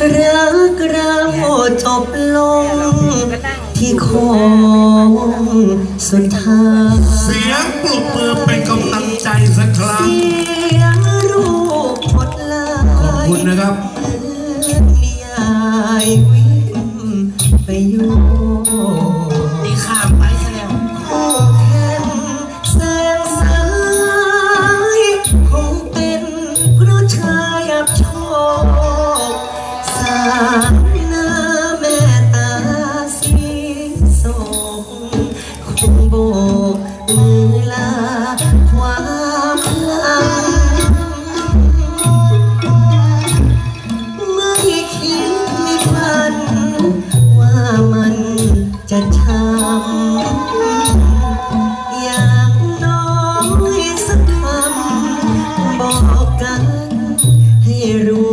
รักเราจบลง ที่ของสุดท้าย เสียงปลุกมือเป็นกำลังใจสักครั้ง เสียงรูปหมดลาขอบคุณนะครับนิยายวิ่งไปอยู่ นี่ข้าม มือลาความหลังไม่คิดไม่ฝัน ว่ามันจะช้ำอย่างน้อยสักคำบอกกันให้รู้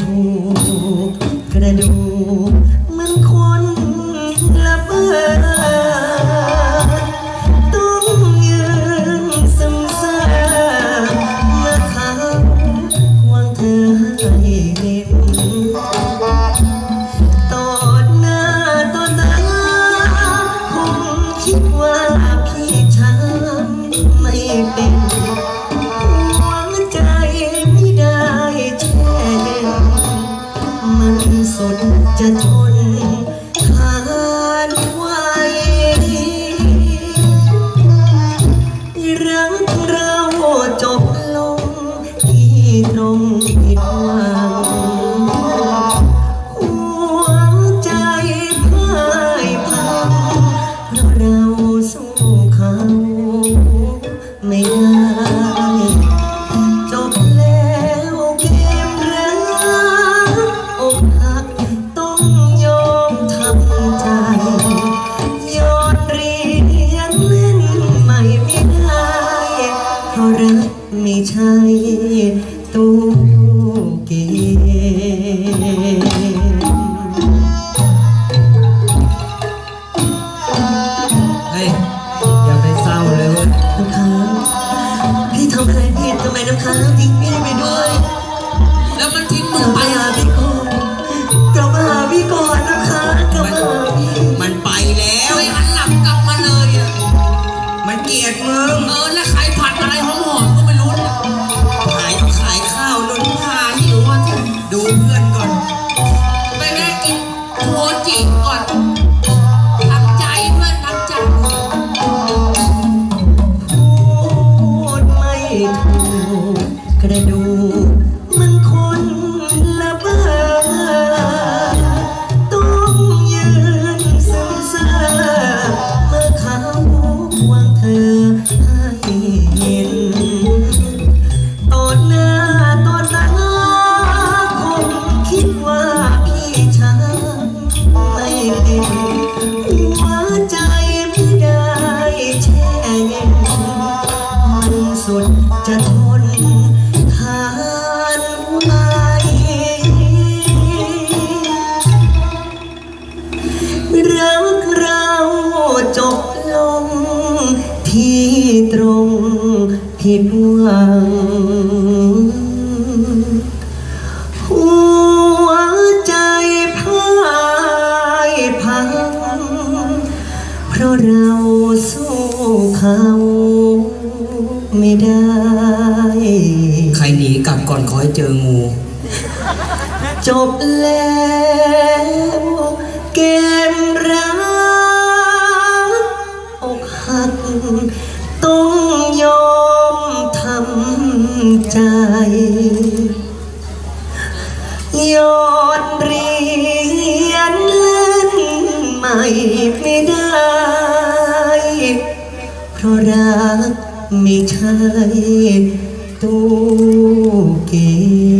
ถูกกระดูกมันคนละเบิดต้องยืนซึมซาเมื่อเขางเธอให้เห็นต่อหน้าต่อตาคงคิดว่า ดจ ทำอะไรผิดทำไมน้ำค้างต้องทิ้งพี่ไปด้วยแล้วมันทิ้งมึกงลับไป มาหาพี่ก่อนกลับมาหาพี่ก่อนน้ำค้างกลับมาหาพี่ มันไปแล้ว ไม่หันหลังกลับมาเลยอะมันเกลียดมึงเออแล้วขายผัดอะไรหอมๆก็ไม่รู้เนี่ยขายขายข้าวนุ่นพาหิวอะดูเพื่อนก่อน ผิดหวัง หัวใจพ่ายพัง เพราะเราสู้เขาไม่ได้ ใครหนีกลับก่อนขอให้เจองู จบแล้วเกมรักอกหักต้องยอมทำ ใจยอนเรียนเล่นใหม่ไม่ได้ เพราะรักไม่ใช่ตู้เกม